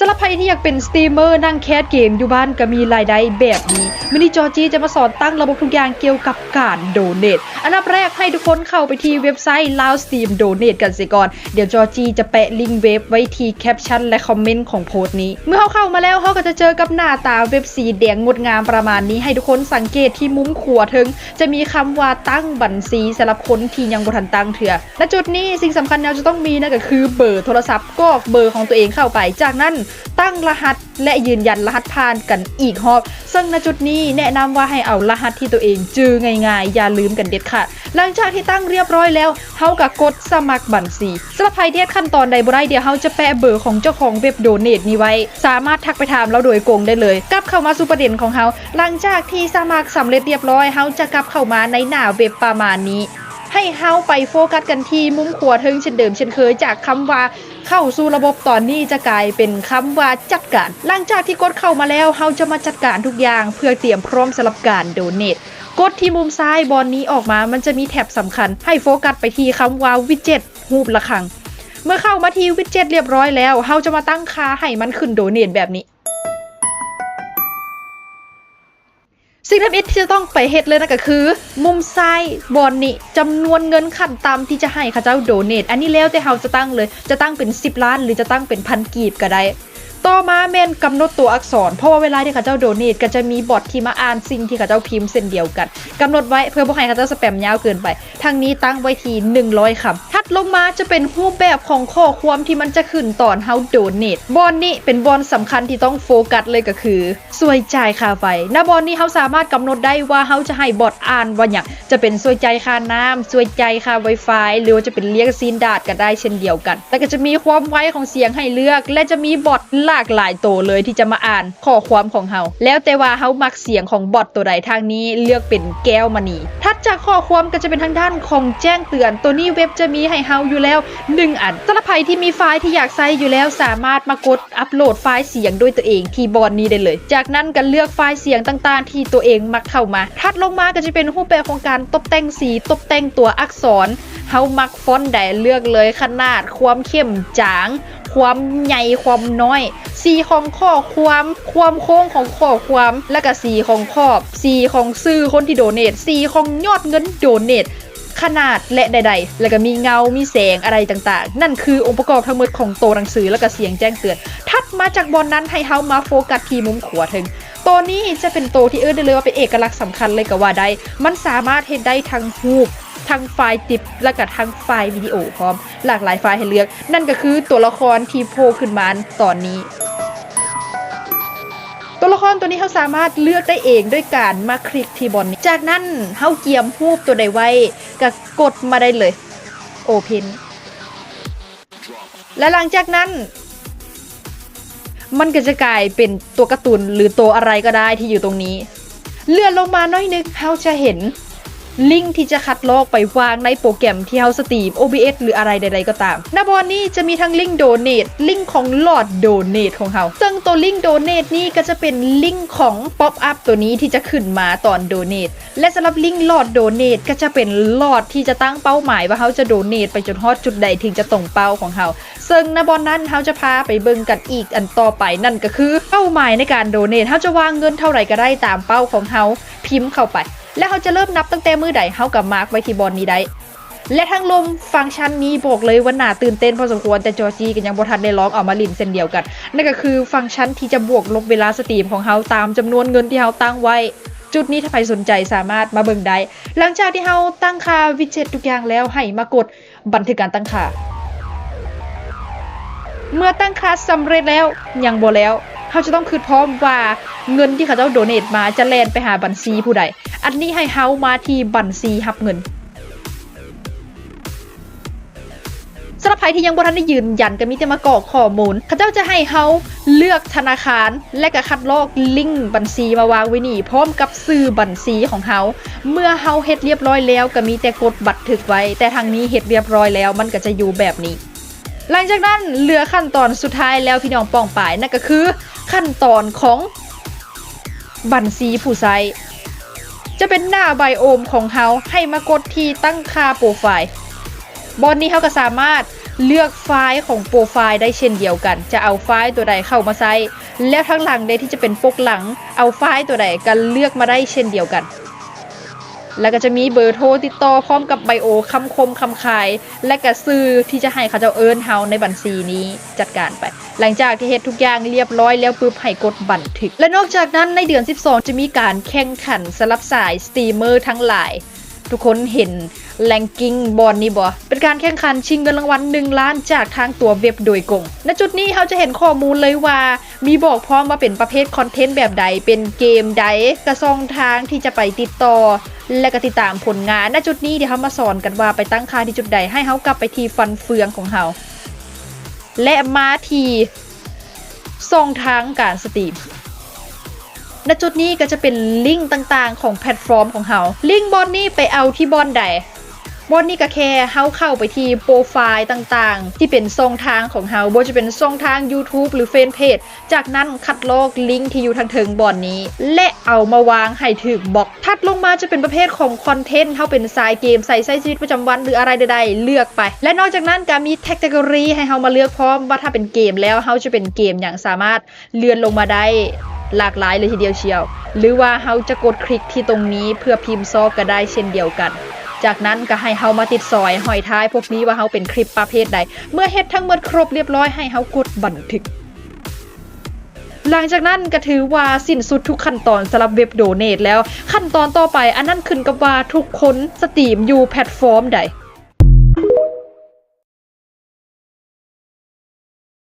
สำหรับใครที่อยากเป็นสตรีมเมอร์นั่งแคสเกมอยู่บ้านก็มีรายได้แบบนี้มินิจอจีจะมาสอนตั้งระบบทุกอย่างเกี่ยวกับการโดเน a อันดับแรกให้ทุกคนเข้าไปที่เว็บไซต์ Loud Steam Donate กันสิก่อน เดี๋ยวจอจีจะแปะลิงก์เว็บไว้ที่แคปชั่นและคอมเมนต์ของโพสต์นี้ เมื่อเขาเข้ามาแล้วเขาก็จะเจอกับหน้าตาเว็บสีแดงงดงามประมาณนี้ให้ทุกคนสังเกตที่มุมขวาถึง จะมีคำว่าตั้งบัญชีสำหรับคนที่ยังบ่ทันตั้งเถื่อและจุดนี้สิ่งสำคัญเราจะต้องมีนั่นก็คือเบอร์โทรศัพท์กรอกเบอร์ของตัวเองเข้าไปจากนั้นตั้งรหัสและยืนยันรหัสผ่านกันอีกรอบ ซึ่งณจุดนี้แนะนำว่าให้เอารหัสที่ตัวเองจือง่ายๆ อย่าลืมกันเด็ดขาดหลังจากที่ตั้งเรียบร้อยแล้วเฮาก็กดสมัครบัญชีสำหรับใครที่ขั้นตอนใดบ่ได้เดี๋ยวเฮาจะแปะเบอร์ของเจ้าของเว็บโดเนทนี้ไว้ สามารถทักไปถามเราโดยโกงได้เลยกลับเข้ามาสู่ประเด็นของเฮาหลังจากที่สมัครสำเร็จเรียบร้อยเฮาจะกลับเข้ามาในหน้าเว็บประมาณนี้ ให้เฮาไปโฟกัสกันที่มุมขวาเทิงเช่นเดิมเช่นเคยจากคำว่าเข้าสู่ระบบตอนนี้จะกลายเป็นคำว่าจัดการ หลังจากที่กดเข้ามาแล้วเฮาจะมาจัดการทุกอย่างเพื่อเตรียมพร้อมสำหรับการโดเนทกดที่มุมซ้ายบอลนี้ออกมามันจะมีแท็บสำคัญ ให้โฟกัสไปที่คำว่าวิดเจ็ตรูประฆัง เมื่อเข้ามาที่วิดเจ็ตเรียบร้อยแล้วเฮาจะมาตั้งค่าให้มันขึ้นโดเนทแบบนี้ สิ่งทำอิฐที่จะต้องไปเฮ็ดเลยนะก็คือ มุมซ้ายบอลนี่จำนวนเงินขั้นต่ำที่จะให้ข้าเจ้าโดเนทอันนี้แล้วแต่เฮาจะตั้งเลยจะตั้งเป็น 10 ล้าน หรือจะตั้งเป็นพันกีบก็ได้ ต่อมาแม่นกำหนดตัวอักษร เพราะว่าเวลาที่ข้าเจ้าโดเนทก็จะมีบอทที่มาอ่านสิ่งที่ข้าเจ้าพิมพ์เส้นเดียวกันกำหนดไว้เพื่อบ่ให้ข้าเจ้าสแปมยาวเกินไปทางนี้ตั้งไว้ที่100คำถัดลงมาจะเป็นรูปแบบของข้อความที่มันจะขึ้นตอนเฮาโดเนทบอลนี่เป็นบอลสำคัญที่ต้องโฟกัสเลยก็คือสวยจ่ายค่าไฟณบอลนี้เขาสามารถกำหนดได้ว่าเขาจะให้บอทอ่านว่าอย่างจะเป็นสวยใจค่าน้ำสวยใจค่า Wi-Fi หรือว่าจะเป็นเลี้ยงซีนดาดก็ได้เช่นเดียวกัน แต่ก็จะมีความไวของเสียงให้เลือก และจะมีบอทหลากหลายตัวเลยที่จะมาอ่านข้อความของเขาแล้วแต่ว่าเขามักเสียงของบอทตัวใดทางนี้เลือกเป็นแก้วมณีถัดจากข้อความก็จะเป็นทางด้านของแจ้งเตือน ตัวนี้เว็บจะมีให้เฮาอยู่แล้วหนึ่งอันสำหรับใครที่มีไฟล์ที่อยากใช้อยู่แล้วสามารถมากดอัปโหลดไฟล์เสียงด้วยตัวเองที่บอร์ดนี้ได้เลย จากนั้นก็เลือกไฟล์เสียงต่างๆ ที่ตัวเองมักเข้ามาถัดลงมาก็จะเป็นรูปแบบของการตกแต่งสีตกแต่งตัวอักษร เฮามักฟอนต์ใดเลือกเลยขนาดความเข้มจาง ความใหญ่ความน้อย สีของข้อความความโค้งของข้อความ และก็สีของขอบ สีของซื่อคนที่โดเนทสีของยอดเงินโดเนทขนาดและใด ๆ แล้วก็มีเงา มีแสงอะไรต่างๆ นั่นคือองค์ประกอบทั้งหมดของตัวหนังสือแล้วก็เสียงแจ้งเตือน ถัดมาจากบอลนั้นให้เฮามาโฟกัสที่มุมขวาถึงตัวนี้จะเป็นตัวที่เอื้อได้เลยว่าเป็นเอกลักษณ์สำคัญเลยก็ว่าได้ มันสามารถเห็นได้ทั้งรูป ทั้งไฟล์ติปและก็ทั้งไฟล์วิดีโอพร้อม หลากหลายไฟล์ให้เลือก นั่นก็คือตัวละครที่โผล่ขึ้นมาตอนนี้ ตัวละครตัวนี้เขาสามารถเลือกได้เองด้วยการมาคลิกที่บอลนี้ จากนั้นเขาเกียมรูปตัวใดไว้ก็กดมาได้เลย Open และหลังจากนั้นมันก็จะกลายเป็นตัวการ์ตูนหรือตัวอะไรก็ได้ที่อยู่ตรงนี้ เลื่อนลงมาน้อยนึงเขาจะเห็น ลิงก์ที่จะคัดลอกไปวางในโปรแกรมที่เฮาสตรีม OBS หรืออะไรใดๆก็ตามหน้าบอลนี้จะมีทั้งลิงก์โดเนทลิงก์ของหลอดโดเนทของเฮาซึ่งตัวลิงก์โดเนทนี่ก็จะเป็นลิงก์ของป๊อปอัพตัวนี้ที่จะขึ้นมาตอนโดเนทและสำหรับลิงก์หลอดโดเนทก็จะเป็นหลอดที่จะตั้งเป้าหมายว่าเขาจะโดเนทไปจนฮอดจุดใดถึงจะตรงเป้าของเฮาซึ่งหน้าบอลนั้นเขาจะพาไปเบิ่งกันอีกอันต่อไปนั่นก็คือเป้าหมายในการโดเนทเขาจะวางเงินเท่าไหร่ก็ได้ตามเป้าของเฮาพิมพ์เข้าไป และเขาจะเริ่มนับตั้งแต่มือใดเขากับมาร์กไว้ที่บอลนี้ได้และทั้งลมฟังก์ชันนี้บอกเลยว่าหนาตื่นเต้นพอสมควรแต่จอจีก็ยังบทันได้ลองเอามาลินเส้นเดียวกัน นั่นก็คือฟังก์ชันที่จะบวกลบเวลาสตรีมของเขาตามจำนวนเงินที่เขาตั้งไว้ จุดนี้ถ้าใครสนใจสามารถมาเบิ่งได้ หลังจากที่เขาตั้งค่าวิดเจ็ตทุกอย่างแล้วให้มากดบันทึกการตั้งค่า เมื่อตั้งค่าสำเร็จแล้วยังบ่แล้วเขาจะต้องคืดพร้อมว่า เงินที่เขาเจ้าโดเนทมาจะแลนไปหาบัญชีผู้ใด อันนี้ให้เฮามาที่บัญชีรับเงินสำหรับใครที่ยังบ่ทันได้ยืนยันก็มีแต่มากรอกข้อมูลเขาเจ้าจะให้เฮาเลือกธนาคารและก็คัดลอกลิงก์บัญชีมาวางไว้นี่พร้อมกับซื้อบัญชีของเฮาเมื่อเฮาเฮ็ดเรียบร้อยแล้วก็มีแต่กดบัตรถึกไว้ แต่ทางนี้เฮ็ดเรียบร้อยแล้วมันก็จะอยู่แบบนี้ หลังจากนั้นเหลือขั้นตอนสุดท้ายแล้วพี่น้องป้องปายนั่นก็คือ ขั้นตอนของ บัญชีผู้ใช้จะเป็นหน้าไบโอมของเขาให้มากดที่ตั้งค่าโปรไฟล์บอนนี้เขาก็สามารถเลือกไฟล์ของโปรไฟล์ได้เช่นเดียวกัน จะเอาไฟล์ตัวใดเข้ามาใส่แล้วทั้งหลังใดที่จะเป็นปกหลัง เอาไฟล์ตัวใดกันเลือกมาได้เช่นเดียวกัน แล้วก็จะมีเบอร์โทรติดต่อพร้อมกับไบโอคำคมคำขาย และก็ซื้อที่จะให้เขาเจ้าเอิญเฮาในบัญชีนี้จัดการไป หลังจากที่เฮ็ดทุกอย่างเรียบร้อยแล้วปุ๊บให้กดบันทึก และนอกจากนั้นในเดือน 12 จะมีการแข่งขันสลับสายสตรีมเมอร์ทั้งหลาย ทุกคนเห็นแรงกิ้งบอลนี่บ่เป็นการแข่งขันชิงเงินรางวัล1ล้านจากทางตัวเว็บโดยกงณจุดนี้เขาจะเห็นข้อมูลเลยว่า มีบอกพร้อมว่าเป็นประเภทคอนเทนต์แบบใดเป็นเกมใดกระซองทางที่จะไปติดต่อ และก็ติดตามผลงานณจุดนี้เดี๋ยวเขามาสอนกันว่าไปตั้งค่าที่จุดใดให้เขากลับไปที่ฟันเฟืองของเขาและมาทีส่องทางการสตรีมณจุดนี้ก็จะเป็นลิงก์ต่างๆ ของแพลตฟอร์มของเขาลิงก์บอนนี้ไปเอาที่บอนใด บอนนี่ก็แค่เฮาเข้าไปที่โปรไฟล์ต่างๆ ที่เป็นช่องทางของเฮาบ่จะเป็นช่องทาง YouTube หรือเฟซเพจจากนั้นคัดลอกลิงก์ที่อยู่ทางเทิงบอนนี้ และเอามาวางให้ถึกบล็อก ถัดลงมาจะเป็นประเภทของคอนเทนต์เฮาเป็นสายเกมใส่ใช้ชีวิตประจำวันหรืออะไรใดๆ เลือกไป และนอกจากนั้นก็มีแท็กกอรีให้เฮามาเลือกพร้อมว่าถ้าเป็นเกมแล้วเฮาจะเป็นเกมอย่างสามารถเลื่อนลงมาได้หลากหลายเลยทีเดียวเชียว หรือว่าเฮาจะกดคลิกที่ตรงนี้เพื่อพิมพ์ซอกก็ได้เช่นเดียวกัน จากนั้นก็ให้เฮามาติดซอยหอยท้ายพวกนี้ว่าเฮาเป็นคลิปประเภทใด เมื่อเฮ็ดทั้งหมดครบเรียบร้อยให้เฮากดบันทึก หลังจากนั้นก็ถือว่าสิ้นสุดทุกขั้นตอนสำหรับเว็บโดเนทแล้วขั้นตอนต่อไปอันนั้นขึ้นกับว่าทุกคนสตรีมอยู่แพลตฟอร์มใด